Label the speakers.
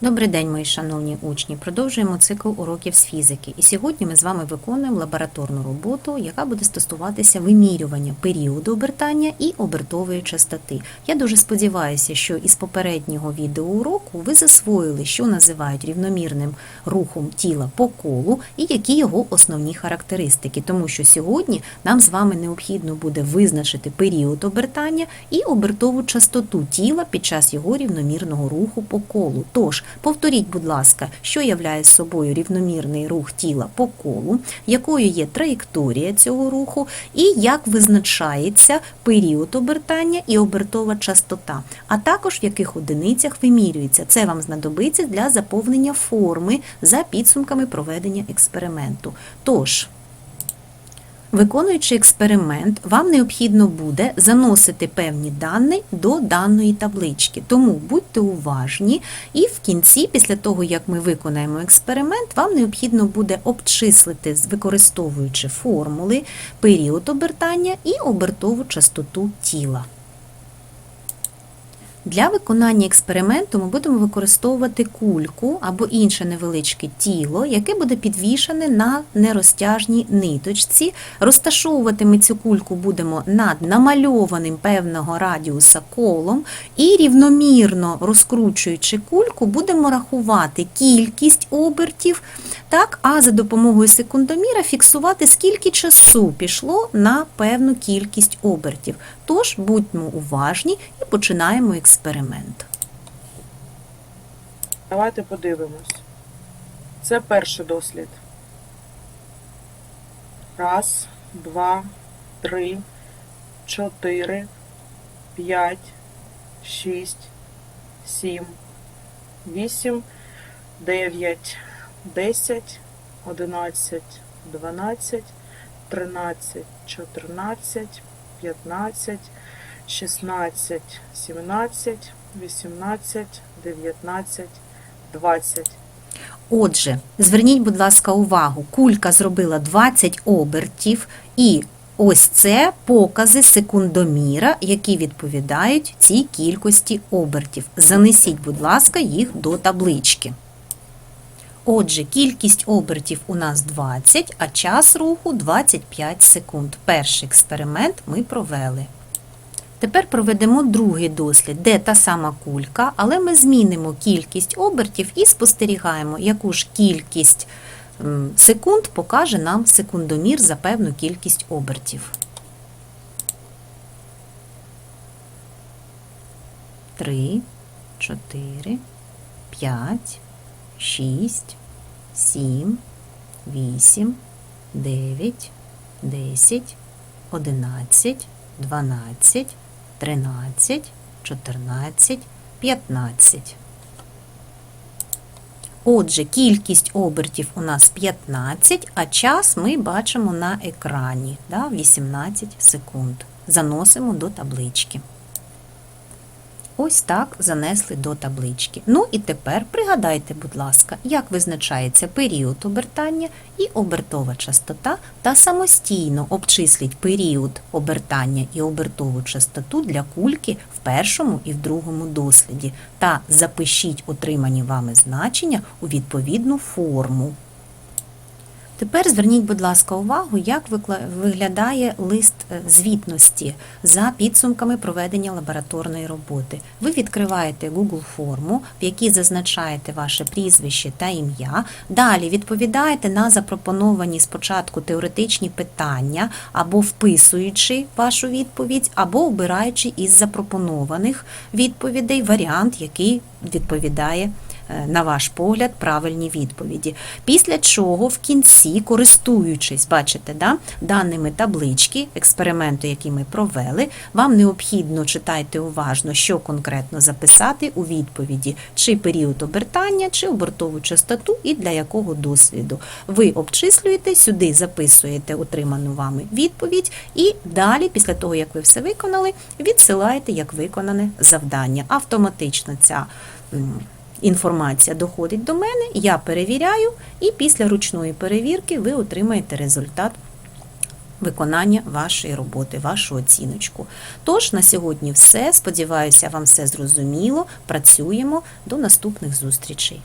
Speaker 1: Добрий день, мої шановні учні. Продовжуємо цикл уроків з фізики. І сьогодні ми з вами виконуємо лабораторну роботу, яка буде стосуватися вимірювання періоду обертання і обертової частоти. Я дуже сподіваюся, що із попереднього відеоуроку ви засвоїли, що називають рівномірним рухом тіла по колу і які його основні характеристики. Тому що сьогодні нам з вами необхідно буде визначити період обертання і обертову частоту тіла під час його рівномірного руху по колу. Тож, повторіть, будь ласка, що являє собою рівномірний рух тіла по колу, якою є траєкторія цього руху, і як визначається період обертання і обертова частота, а також в яких одиницях вимірюється. Це вам знадобиться для заповнення форми за підсумками проведення експерименту. Тож, Виконуючи експеримент, вам необхідно буде заносити певні дані до даної таблички. Тому будьте уважні, і в кінці, після того як ми виконаємо експеримент, вам необхідно буде обчислити, використовуючи формули, період обертання і обертову частоту тіла. Для виконання експерименту ми будемо використовувати кульку або інше невеличке тіло, яке буде підвішане на нерозтяжній ниточці. Розташовувати ми цю кульку будемо над намальованим певного радіуса колом і рівномірно розкручуючи кульку, будемо рахувати кількість обертів, так, а за допомогою секундоміра фіксувати, скільки часу пішло на певну кількість обертів. Тож будьмо уважні і починаємо експеримент.
Speaker 2: Давайте подивимось. Це перший дослід. Раз, два, три, чотири, п'ять, шість, сім, вісім, дев'ять, десять, одинадцять, дванадцять, тринадцять, чотирнадцять, п'ятнадцять, шістнадцять, сімнадцять, вісімнадцять, дев'ятнадцять, двадцять.
Speaker 1: Отже, зверніть, будь ласка, увагу, кулька зробила 20 обертів, і ось це покази секундоміра, які відповідають цій кількості обертів. Занесіть, будь ласка, їх до таблички. Отже, кількість обертів у нас 20, а час руху 25 секунд. Перший експеримент ми провели. Тепер проведемо другий дослід, де та сама кулька, але ми змінимо кількість обертів і спостерігаємо, яку ж кількість секунд покаже нам секундомір за певну кількість обертів. 3, 4, 5, 6, 7, 8, 9, 10, 11, 12, 13, 14, 15. Отже, кількість обертів у нас 15, а час ми бачимо на екрані да, 18 секунд. Заносимо до таблички. Ось так занесли до таблички. Ну і тепер пригадайте, будь ласка, як визначається період обертання і обертова частота, та самостійно обчисліть період обертання і обертову частоту для кульки в першому і в другому досліді, та запишіть отримані вами значення у відповідну форму. Тепер зверніть, будь ласка, увагу, як виглядає лист е, звітності за підсумками проведення лабораторної роботи. Ви відкриваєте Google форму, в якій зазначаєте ваше прізвище та ім'я. Далі відповідаєте на запропоновані спочатку теоретичні питання, або вписуючи вашу відповідь, або обираючи із запропонованих відповідей варіант, який відповідає на ваш погляд, правильні відповіді. Після чого в кінці, користуючись, бачите, да, даними таблички, експерименту, який ми провели, вам необхідно читайте уважно, що конкретно записати у відповіді, чи період обертання, чи обертову частоту і для якого досліду. Ви обчислюєте, сюди записуєте отриману вами відповідь, і далі, після того, як ви все виконали, відсилаєте як виконане завдання. Автоматично ця інформація доходить до мене, я перевіряю, і після ручної перевірки ви отримаєте результат виконання вашої роботи, вашу оціночку. Тож на сьогодні все. Сподіваюся, вам все зрозуміло. Працюємо. До наступних зустрічей.